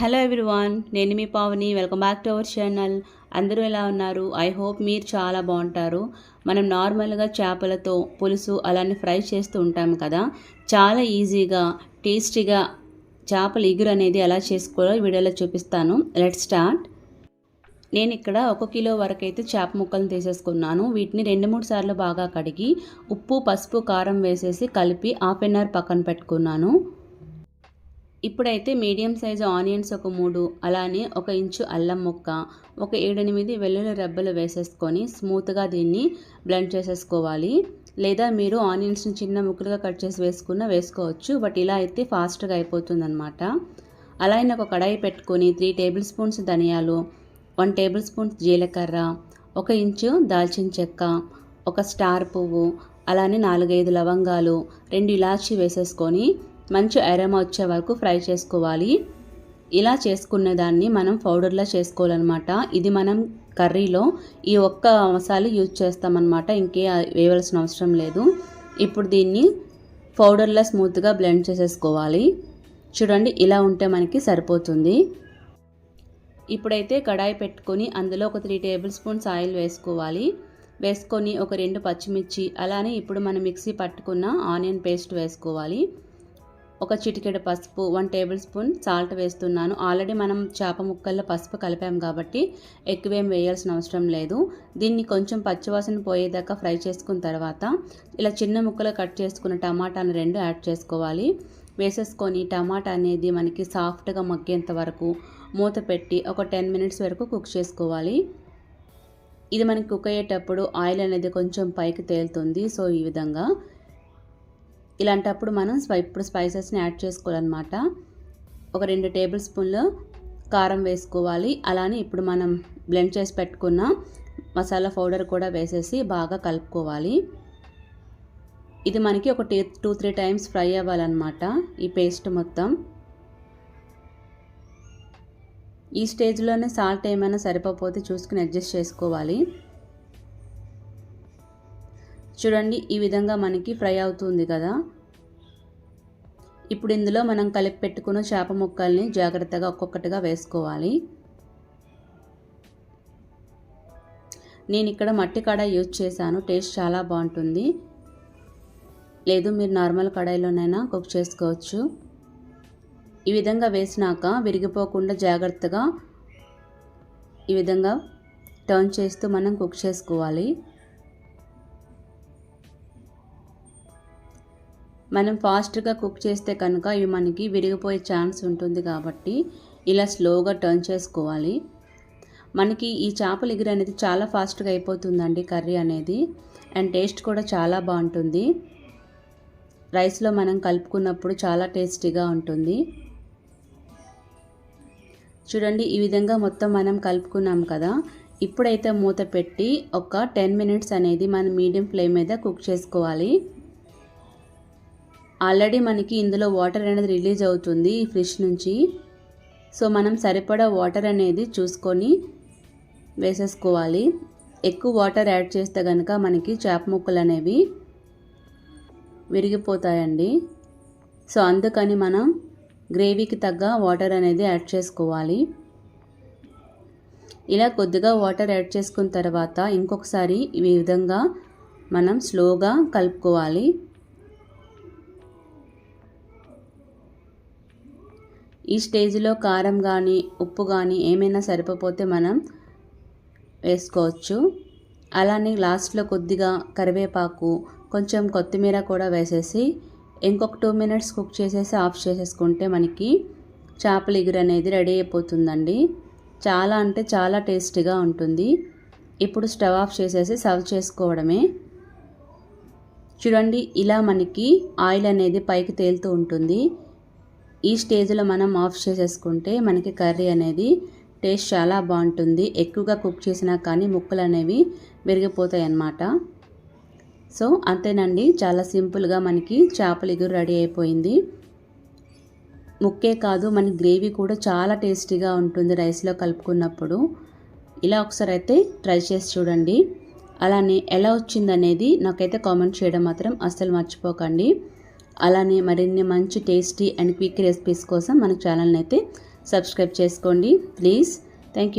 Hello everyone నేను మీ Pavani. Welcome back to our channel అందరూ ఎలా ఉన్నారు? ఐ హోప్ మీరు చాలా బాగుంటారు. మనం నార్మల్గా చేపలతో పులుసు అలానే ఫ్రై చేస్తూ ఉంటాం కదా. చాలా ఈజీగా టేస్టీగా చేపల ఇగురు అనేది ఎలా చేసుకోవాలో వీడియోలో చూపిస్తాను. లెట్ స్టార్ట్ నేను ఇక్కడ ఒక కిలో వరకు అయితే చేప ముక్కలను తీసేసుకున్నాను. వీటిని రెండు మూడు సార్లు బాగా కడిగి ఉప్పు పసుపు కారం వేసేసి కలిపి హాఫ్ అన్ అవర్ పక్కన పెట్టుకున్నాను. ఇప్పుడైతే మీడియం సైజు ఆనియన్స్ ఒక మూడు అలానే ఒక ఇంచు అల్లం ముక్క ఒక ఏడెనిమిది వెల్లుల్లి రెబ్బలు వేసేసుకొని స్మూత్గా దీన్ని బ్లెండ్ చేసేసుకోవాలి. లేదా మీరు ఆనియన్స్ని చిన్న ముక్కలుగా కట్ చేసి వేసుకున్న వేసుకోవచ్చు బట్ ఇలా అయితే ఫాస్ట్గా అయిపోతుంది అనమాట అలానే ఒక కడాయి పెట్టుకొని త్రీ టేబుల్ స్పూన్స్ ధనియాలు వన్ టేబుల్ స్పూన్స్ జీలకర్ర ఒక ఇంచు దాల్చిన చెక్క ఒక స్టార్ పువ్వు అలానే నాలుగైదు లవంగాలు రెండు ఇలాచీ వేసేసుకొని మంచి ఐరమా వచ్చే వరకు ఫ్రై చేసుకోవాలి. ఇలా చేసుకున్న దాన్ని మనం పౌడర్లా చేసుకోవాలన్నమాట. ఇది మనం కర్రీలో ఈ ఒక్క మసాలా యూజ్ చేస్తామన్నమాట. ఇంకే వేయవలసిన అవసరం లేదు. ఇప్పుడు దీన్ని పౌడర్లా స్మూత్గా బ్లెండ్ చేసేసుకోవాలి. చూడండి ఇలా ఉంటే మనకి సరిపోతుంది. ఇప్పుడైతే కడాయి పెట్టుకొని అందులో ఒక త్రీ టేబుల్ స్పూన్స్ ఆయిల్ వేసుకోవాలి. వేసుకొని ఒక రెండు పచ్చిమిర్చి అలానే ఇప్పుడు మనం మిక్సీ పట్టుకున్న ఆనియన్ పేస్ట్ వేసుకోవాలి. ఒక చిటికెడు పసుపు వన్ టేబుల్ స్పూన్ సాల్ట్ వేస్తున్నాను. ఆల్రెడీ మనం చేప ముక్కల్లో పసుపు కలిపాం కాబట్టి ఎక్కువేం వేయాల్సిన అవసరం లేదు. దీన్ని కొంచెం పచ్చివాసన పోయేదాకా ఫ్రై చేసుకున్న తర్వాత ఇలా చిన్న ముక్కలు కట్ చేసుకున్న టమాటాను రెండు యాడ్ చేసుకోవాలి. వేసేసుకొని టమాటా అనేది మనకి సాఫ్ట్గా మగ్గేంత వరకు మూత పెట్టి ఒక టెన్ మినిట్స్ వరకు కుక్ చేసుకోవాలి. ఇది మనకి కుక్ అయ్యేటప్పుడు ఆయిల్ అనేది కొంచెం పైకి తేలుతుంది. సో ఈ విధంగా ఇలాంటప్పుడు మనం ఇప్పుడు స్పైసెస్ని యాడ్ చేసుకోవాలన్నమాట. ఒక రెండు టేబుల్ స్పూన్లు కారం వేసుకోవాలి. అలానే ఇప్పుడు మనం బ్లెండ్ చేసి పెట్టుకున్న మసాలా పౌడర్ కూడా వేసేసి బాగా కలుపుకోవాలి. ఇది మనకి ఒక టీ టూ త్రీ టైమ్స్ ఫ్రై అవ్వాలన్నమాట ఈ పేస్ట్ మొత్తం. ఈ స్టేజ్లోనే సాల్ట్ ఏమైనా సరిపోతే చూసుకుని అడ్జస్ట్ చేసుకోవాలి. చూడండి ఈ విధంగా మనకి ఫ్రై అవుతుంది కదా. ఇప్పుడు ఇందులో మనం కలిపి పెట్టుకున్న చేప ముక్కల్ని జాగ్రత్తగా ఒక్కొక్కటిగా వేసుకోవాలి. నేను ఇక్కడ మట్టి కడాయి యూజ్ చేశాను. టేస్ట్ చాలా బాగుంటుంది. లేదు మీరు నార్మల్ కడాయిలోనైనా కుక్ చేసుకోవచ్చు. ఈ విధంగా వేసినాక విరిగిపోకుండా జాగ్రత్తగా ఈ విధంగా టర్న్ చేస్తూ మనం కుక్ చేసుకోవాలి. మనం ఫాస్ట్గా కుక్ చేస్తే కనుక ఇవి మనకి విరిగిపోయే ఛాన్స్ ఉంటుంది కాబట్టి ఇలా స్లోగా టర్న్ చేసుకోవాలి. మనకి ఈ చేపల ఎగురు అనేది చాలా ఫాస్ట్గా అయిపోతుందండి కర్రీ అనేది. అండ్ టేస్ట్ కూడా చాలా బాగుంటుంది. రైస్లో మనం కలుపుకున్నప్పుడు చాలా టేస్టీగా ఉంటుంది. చూడండి ఈ విధంగా మొత్తం మనం కలుపుకున్నాం కదా. ఇప్పుడైతే మూత పెట్టి ఒక టెన్ మినిట్స్ అనేది మనం మీడియం ఫ్లేమ్ మీద కుక్ చేసుకోవాలి. ఆల్రెడీ మనకి ఇందులో వాటర్ అనేది రిలీజ్ అవుతుంది ఈ ఫిష్ నుంచి. సో మనం సరిపడా వాటర్ అనేది చూసుకొని వేసేసుకోవాలి. ఎక్కువ వాటర్ యాడ్ చేస్తే కనుక మనకి చేప ముక్కలు అనేవి విరిగిపోతాయండి. సో అందుకని మనం గ్రేవీకి తగ్గ వాటర్ అనేది యాడ్ చేసుకోవాలి. ఇలా కొద్దిగా వాటర్ యాడ్ చేసుకున్న తర్వాత ఇంకొకసారి ఈ విధంగా మనం స్లోగా కలుపుకోవాలి. ఈ స్టేజ్లో కారం కానీ ఉప్పు కానీ ఏమైనా సరిపోతే మనం వేసుకోవచ్చు. అలానే లాస్ట్లో కొద్దిగా కరివేపాకు కొంచెం కొత్తిమీర కూడా వేసేసి ఇంకొక టూ మినిట్స్ కుక్ చేసేసి ఆఫ్ చేసేసుకుంటే మనకి చేపల ఇగురు అనేది రెడీ అయిపోతుందండి. చాలా అంటే చాలా టేస్టీగా ఉంటుంది. ఇప్పుడు స్టవ్ ఆఫ్ చేసేసి సర్వ్ చేసుకోవడమే. చూడండి ఇలా మనకి ఆయిల్ అనేది పైకి తేలుతూ ఉంటుంది. ఈ స్టేజ్లో మనం ఆఫ్ చేసేసుకుంటే మనకి కర్రీ అనేది టేస్ట్ చాలా బాగుంటుంది. ఎక్కువగా కుక్ చేసినా కానీ ముక్కలు అనేవి విరిగిపోతాయి అన్నమాట సో అంతేనండి. చాలా సింపుల్గా మనకి చేపల ఎగురు రెడీ అయిపోయింది. ముక్కే కాదు మన గ్రేవీ కూడా చాలా టేస్టీగా ఉంటుంది రైస్లో కలుపుకున్నప్పుడు. ఇలా ఒకసారి అయితే ట్రై చేసి చూడండి. అలానే ఎలా వచ్చిందనేది నాకైతే కామెంట్ చేయడం మాత్రం అస్సలు మర్చిపోకండి. అలానే మరిన్ని మంచి టేస్టీ అండ్ క్విక్ రెసిపీస్ కోసం మన ఛానల్ని అయితే సబ్స్క్రైబ్ చేసుకోండి. ప్లీజ్. Thank you